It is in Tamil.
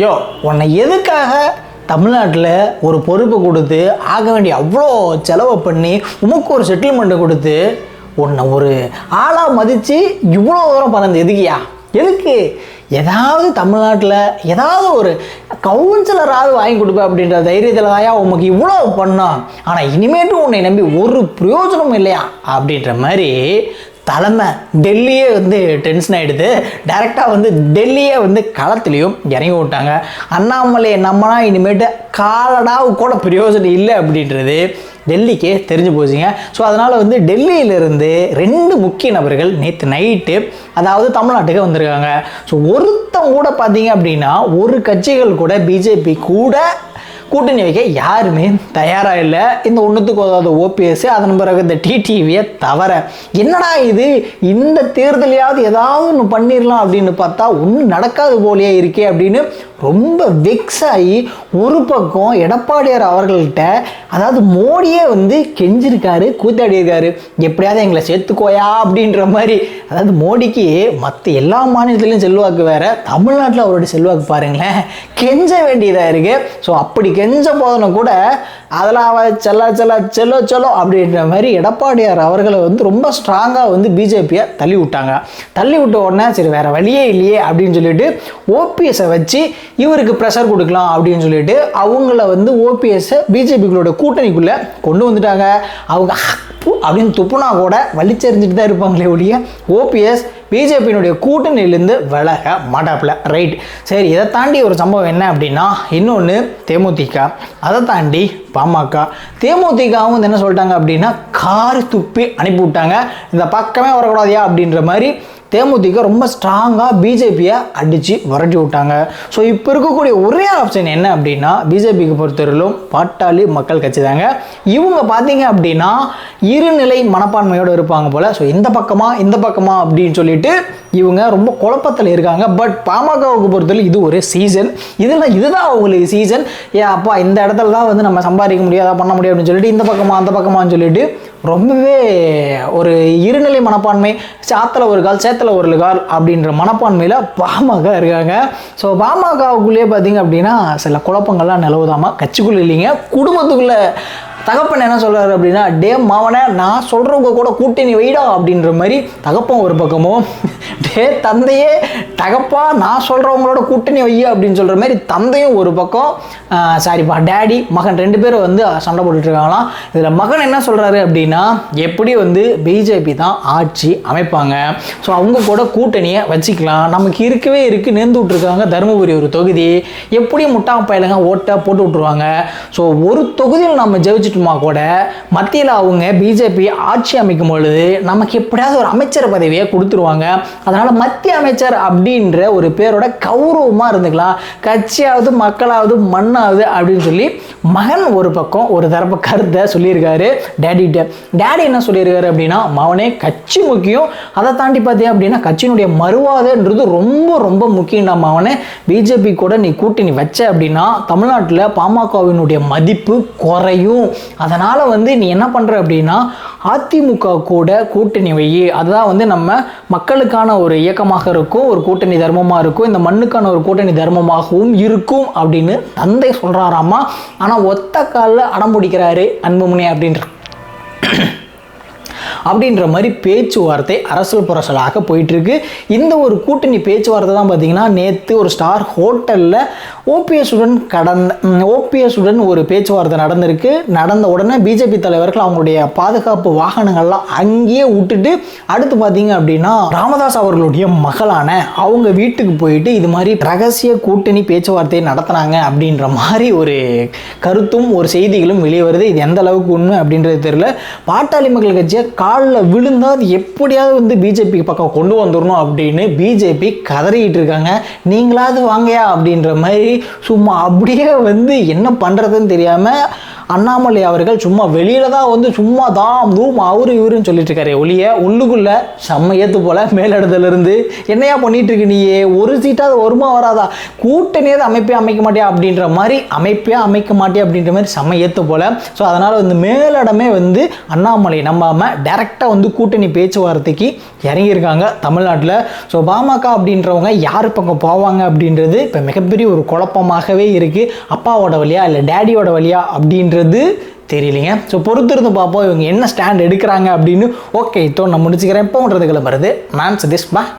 யோ உன்னை எதுக்காக தமிழ்நாட்டில் ஒரு பொறுப்பு கொடுத்து ஆக வேண்டிய அவ்வளோ செலவை பண்ணி உமக்கு ஒரு செட்டில்மெண்ட்டை கொடுத்து உன்னை ஒரு ஆளாக மதித்து இவ்வளோ தூரம் பண்ணது எதுக்கியா? எதுக்கு? ஏதாவது தமிழ்நாட்டில் ஏதாவது ஒரு கவுன்சிலராவது வாங்கி கொடுப்பேன் அப்படின்ற தைரியத்தில் தாயா உமக்கு இவ்வளோ பண்ணோம். ஆனால் இனிமேட்டும் உன்னை நம்பி ஒரு பிரயோஜனமும் இல்லையா? அப்படின்ற மாதிரி தலைமை டெல்லியே வந்து டென்ஷன் ஆகிடுது டைரெக்டாக வந்து டெல்லியே வந்து களத்துலேயும் இறங்கி விட்டாங்க. அண்ணாமலையை நம்மனா இனிமேட்டு காலடாவு கூட பிரயோஜனம் இல்லை அப்படின்றது டெல்லிக்கே தெரிஞ்சு போச்சுங்க. ஸோ அதனால் வந்து டெல்லியிலிருந்து ரெண்டு முக்கிய நபர்கள் நேற்று நைட்டு அதாவது தமிழ்நாட்டுக்கு வந்திருக்காங்க. ஸோ ஒருத்தன் கூட பார்த்தீங்க அப்படின்னா ஒரு கட்சிகள் கூட பிஜேபி கூட கூட்டணி வைக்க யாருமே தயாராக இல்லை. இந்த ஒன்றுத்துக்கு உதவாத ஓபிஎஸ் அதன் பிறகு இந்த டிடிவியை தவிர என்னடா இது? இந்த தேர்தலையாவது ஏதாவது ஒன்று பண்ணிடலாம் அப்படின்னு பார்த்தா ஒன்றும் நடக்காது போலேயே இருக்கே அப்படின்னு ரொம்ப வெக்ஸ் ஆகி ஒரு பக்கம் எடப்பாடியார் அவர்கள்ட்ட அதாவது மோடியே வந்து கெஞ்சிருக்காரு கூத்தாடி இருக்காரு எப்படியாவது எங்களை சேர்த்துக்கோயா அப்படின்ற மாதிரி. அதாவது மோடிக்கு மற்ற எல்லா மாநிலத்திலையும் செல்வாக்கு வேற தமிழ்நாட்டில் அவருடைய செல்வாக்கு பாருங்களேன் கெஞ்ச வேண்டியதாக இருக்குது ஸோ அப்படி கெஞ்ச போதனும் கூட அதெல்லாம் அவன் செல்ல செல்ல செல்லோ செல்லோ அப்படின்ற மாதிரி எடப்பாடியார் அவர்களை வந்து ரொம்ப ஸ்ட்ராங்காக வந்து பிஜேபியை தள்ளி விட்டாங்க. தள்ளி விட்ட உடனே சரி வேற வழியே இல்லையே அப்படின்னு சொல்லிட்டு ஓபிஎஸ்ஸை வச்சு இவருக்கு ப்ரெஷர் கொடுக்கலாம் அப்படின்னு சொல்லிட்டு அவங்கள வந்து ஓபிஎஸ்ஸை பிஜேபிகளோட கூட்டணிக்குள்ளே கொண்டு வந்துட்டாங்க. அவங்க அப்படின்னு துப்புனா கூட வலிச்செறிஞ்சிட்டு தான் இருப்பாங்களே ஒழிய ஓபிஎஸ் பிஜேபியினுடைய கூட்டணியிலேருந்து விலக மாட்டாப்பில். ரைட் சரி இதை தாண்டி ஒரு சம்பவம் என்ன அப்படின்னா இன்னொன்று தேமுதிக. அதை தாண்டி பாமக. தேமுதிகவும் வந்து என்ன சொல்லிட்டாங்க அப்படின்னா கார் துப்பி அனுப்பி விட்டாங்க இந்த பக்கமே வரக்கூடாதியா அப்படின்ற மாதிரி தேமுதிக ரொம்ப ஸ்ட்ராங்காக பிஜேபியை அடித்து விரட்டி விட்டாங்க. ஸோ இப்போ இருக்கக்கூடிய ஒரே ஆப்ஷன் என்ன அப்படின்னா பிஜேபிக்கு பொறுத்தவரையிலும் பாட்டாளி மக்கள் கட்சி தாங்க. இவங்க பார்த்தீங்க அப்படின்னா இருநிலை மனப்பான்மையோடு இருப்பாங்க போல். ஸோ இந்த பக்கமாக இந்த பக்கமாக அப்படின்னு சொல்லிட்டு இவங்க ரொம்ப குழப்பத்தில் இருக்காங்க. பட் பாமகவுக்கு பொறுத்தவரை இது ஒரு சீசன் இதில் இதுதான் அவங்களுக்கு சீசன் ஏ அப்பா இந்த இடத்துல தான் வந்து நம்ம சம்பாதிக்க முடியாதா பண்ண முடியும் அப்படின்னு சொல்லிட்டு இந்த பக்கமாக அந்த பக்கமான்னு சொல்லிட்டு ரொம்பவே ஒரு இருநிலை மனப்பான்மை சாத்தில் ஒரு கால் சேத்தில் ஒரு கால் அப்படின்ற மனப்பான்மையில் பாமக இருக்காங்க. ஸோ பாமகவுக்குள்ளேயே பார்த்தீங்க அப்படின்னா சில குழப்பங்கள்லாம் நிலவுதாமா? கட்சிக்குள்ளே இல்லைங்க. குடும்பத்துக்குள்ளே தகப்பன் என்ன சொல்கிறாரு அப்படின்னா டே மாவனே நான் சொல்கிறவங்க கூட கூட்டணி வைடா அப்படின்ற மாதிரி தகப்பன் ஒரு பக்கமும் டே தந்தையே தகப்பா நான் சொல்கிறவங்களோட கூட்டணி வைய அப்படின்னு சொல்கிற மாதிரி தந்தையும் ஒரு பக்கம் சாரிப்பா டேடி மகன் ரெண்டு பேரும் வந்து சண்டை போட்டுட்டு இருக்காங்களாம். இதில் மகன் என்ன சொல்கிறாரு அப்படின்னா எப்படி வந்து பிஜேபி தான் ஆட்சி அமைப்பாங்க. ஸோ அவங்க கூட கூட்டணியை வச்சுக்கலாம். நமக்கு இருக்கவே இருக்குது நேர்ந்து விட்ருக்காங்க தருமபுரி ஒரு தொகுதி. எப்படி முட்டா பயலுங்க ஓட்டை போட்டு விட்ருவாங்க ஸோ ஒரு தொகுதியில் நம்ம ஜெயிச்சிட்டோமா கூட மத்தியில் அவங்க பிஜேபி ஆட்சி அமைக்கும் பொழுது நமக்கு எப்படியாவது ஒரு அமைச்சர் பதவியை கொடுத்துருவாங்க. அதனால் மத்திய அமைச்சர் அப்படின்ற ஒரு பேரோட கௌரவமாக இருந்துக்கலாம். கட்சியாவது மக்களாவது மண்ணாவது அப்படின்னு சொல்லி மகன் ஒரு பக்கம் ஒரு தரப்பு கருத்தை சொல்லியிருக்காரு டேடிகிட்ட டேடி என்ன சொல்லியிருக்காரு அப்படின்னா மகனே கட்சி முக்கியம். அதை தாண்டி பார்த்தீங்க அப்படின்னா கட்சியினுடைய மறுவாதன்றது ரொம்ப ரொம்ப முக்கியம்டா மகனே பிஜேபி கூட நீ கூட்டணி வச்ச அப்படின்னா தமிழ்நாட்டில் பாமகவினுடைய மதிப்பு குறையும். அதனால் வந்து நீ என்ன பண்ணுற அப்படின்னா அதிமுக கூட கூட்டணி வை அதுதான் வந்து நம்ம மக்களுக்கான ஒரு இயக்கமாக இருக்கும் ஒரு கூட்டணி தர்மமாக இருக்கும் இந்த மண்ணுக்கான ஒரு கூட்டணி தர்மமாகவும் இருக்கும் அப்படின்னு தந்தை சொல்கிறாராமா ஆனால் ஒத்த காலில் அடம் பிடிக்கிறாரு அன்புமணி அப்படின்ற அப்படின்ற மாதிரி பேச்சுவார்த்தை அரசல் புரசலாக போயிட்டுருக்கு. இந்த ஒரு கூட்டணி பேச்சுவார்த்தை தான் பார்த்தீங்கன்னா நேற்று ஒரு ஸ்டார் ஹோட்டலில் ஓபிஎஸ்டன் கடந்த ஓபிஎஸ்டன் ஒரு பேச்சுவார்த்தை நடந்திருக்கு. நடந்த உடனே பிஜேபி தலைவர்கள் அவங்களுடைய பாதுகாப்பு வாகனங்கள்லாம் அங்கேயே விட்டுட்டு அடுத்து பார்த்தீங்க அப்படின்னா ராமதாஸ் அவர்களுடைய மகளான அவங்க வீட்டுக்கு போயிட்டு இது மாதிரி ரகசிய கூட்டணி பேச்சுவார்த்தையை நடத்துனாங்க அப்படின்ற மாதிரி ஒரு கருத்தும் ஒரு செய்திகளும் வெளியே வருது. இது எந்த அளவுக்கு உண்மை அப்படின்றது தெரியல. பாட்டாளி மக்கள் கட்சியை காலில் விழுந்தால் அது எப்படியாவது வந்து பிஜேபி பக்கம் கொண்டு வந்துடணும் அப்படின்னு பிஜேபி கதறிக்கிட்டு இருக்காங்க. நீங்களாவது வாங்கயா அப்படின்ற மாதிரி சும்மா அப்படியே வந்து என்ன பண்ணுறதுன்னு தெரியாமல் அண்ணாமலை அவர்கள் சும்மா வெளியில தான் வந்து சும்மா தாம் தூம் அவரு இவருன்னு சொல்லிட்டு இருக்காரு ஒளிய உள்ளுக்குள்ள செம்ம ஏத்து போல மேலிடத்துல இருந்து என்னையா பண்ணிட்டு இருக்கு நீயே? ஒரு சீட்டாவது வருமா வராதா? கூட்டணியாவது அமைப்பே அமைக்க மாட்டியா அப்படின்ற மாதிரி அமைப்பே அமைக்க மாட்டியா அப்படின்ற மாதிரி செம்ம ஏத்து போல. ஸோ அதனால வந்து மேலிடமே வந்து அண்ணாமலை நம்பாம டேரெக்டாக வந்து கூட்டணி பேச்சுவார்த்தைக்கு இறங்கியிருக்காங்க தமிழ்நாட்டில். ஸோ பாமக அப்படின்றவங்க யார் பக்கம் போவாங்க அப்படின்றது இப்போ மிகப்பெரிய ஒரு குழப்பமாகவே இருக்குது அப்பாவோட வழியா இல்லை டேடியோட வழியா அப்படின்றது தெரியலைங்க. ஸோ பொறுத்திருந்து பார்ப்போம் இவங்க என்ன ஸ்டாண்ட் எடுக்கிறாங்க அப்படின்னு. ஓகே இப்போ நான் முடிச்சுக்கிறேன். இப்போன்றதுக்குள்ள வருது நான் சதீஷ் பா